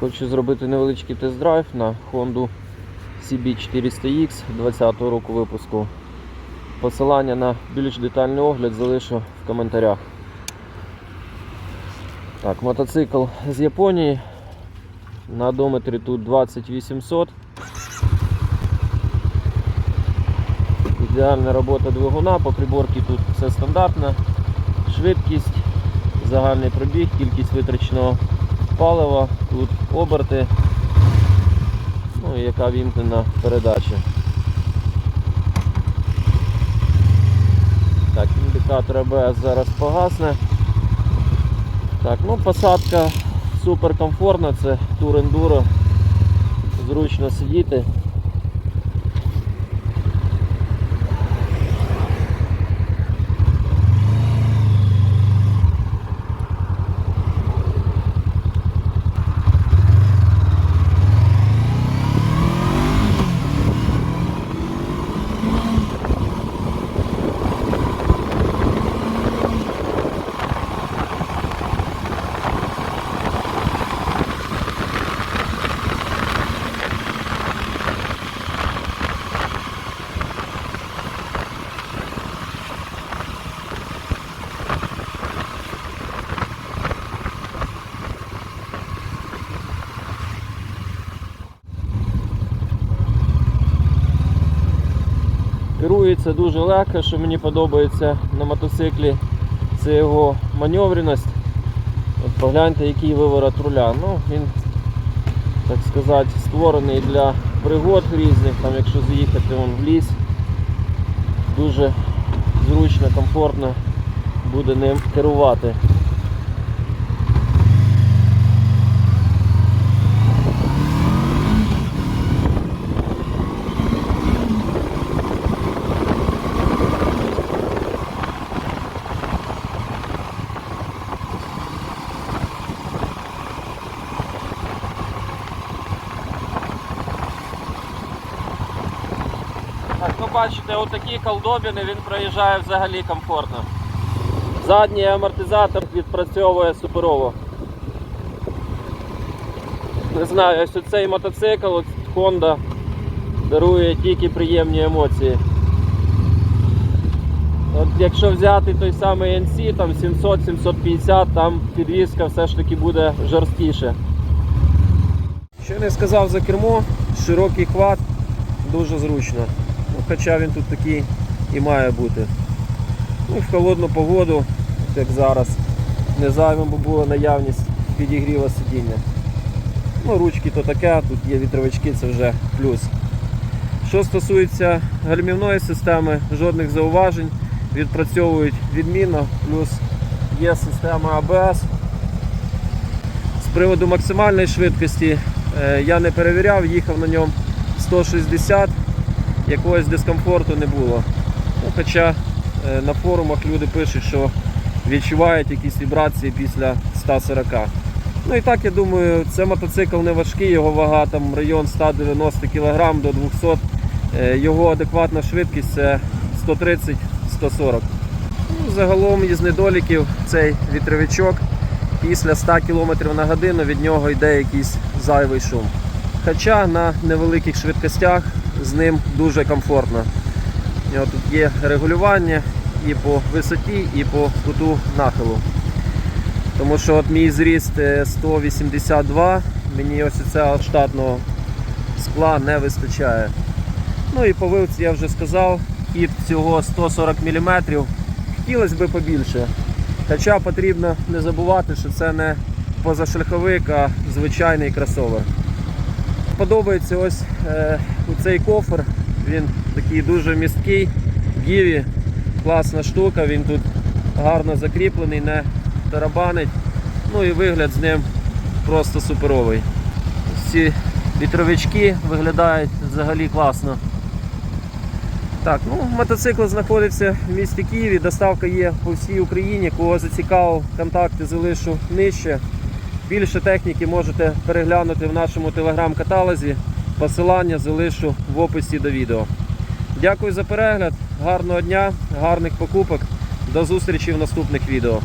Хочу зробити невеличкий тест-драйв на Honda CB400X 2020 року випуску. Посилання на більш детальний огляд залишу в коментарях. Так, мотоцикл з Японії. На одометрі тут 20800. Ідеальна робота двигуна, по приборці тут все стандартно. Швидкість, загальний пробіг, кількість витраченого палива, тут оберти, ну і яка вімкнена передача. Так, індикатор АБС зараз погасне. Так, ну посадка супер комфортна, це тур ендуро, зручно сидіти. Керується дуже легко, що мені подобається на мотоциклі. Це його маневреність. От погляньте, який виворот руля. Ну, він, так сказати, створений для пригод різних, там, якщо заїхати вон в ліс, дуже зручно, комфортно буде ним керувати. Так, ну бачите, отакі колдобіни він проїжджає взагалі комфортно. Задній амортизатор відпрацьовує суперово. Не знаю, ось цей мотоцикл, от Honda дарує тільки приємні емоції. От якщо взяти той самий NC, там 700-750, там підвізка все ж таки буде жорсткіше. Що не сказав за кермо, широкий хват, дуже зручно. Хоча він тут такий і має бути. Ну, в холодну погоду, як зараз, не зайвим би була наявність підігріва сидіння. Ну, ручки то таке, тут є вітровички, це вже плюс. Що стосується гальмівної системи, жодних зауважень, відпрацьовують відмінно, плюс є система ABS. З приводу максимальної швидкості е, я не перевіряв, їхав на ньому 160, якогось дискомфорту не було. Ну, хоча е, на форумах люди пишуть, що відчувають якісь вібрації після 140. Ну і так я думаю, це мотоцикл не важкий, його вага там район 190 кг до 200 Е, Його адекватна швидкість це 130-140. Ну, загалом із недоліків цей вітровичок після 100 км на годину від нього йде якийсь зайвий шум. Хоча на невеликих швидкостях з ним дуже комфортно. У нього тут є регулювання і по висоті, і по куту нахилу. Тому що от мій зріст е, 182, мені ось цього штатного скла не вистачає. Ну і по вилці я вже сказав, хід всього 140 мм. Хотілося б побільше. Хоча потрібно не забувати, що це не позашляховик, а звичайний кросовер. Подобається ось е, цей кофр, він такий дуже місткий, гіві, класна штука, він тут гарно закріплений, не тарабанить. Ну і вигляд з ним просто суперовий. Ці вітровички виглядають взагалі класно. Так, ну мотоцикл знаходиться в місті Києві, доставка є по всій Україні. Кого зацікавив, контакти залишу нижче. Більше техніки можете переглянути в нашому телеграм-каталозі. Посилання залишу в описі до відео. Дякую за перегляд, гарного дня, гарних покупок. До зустрічі в наступних відео.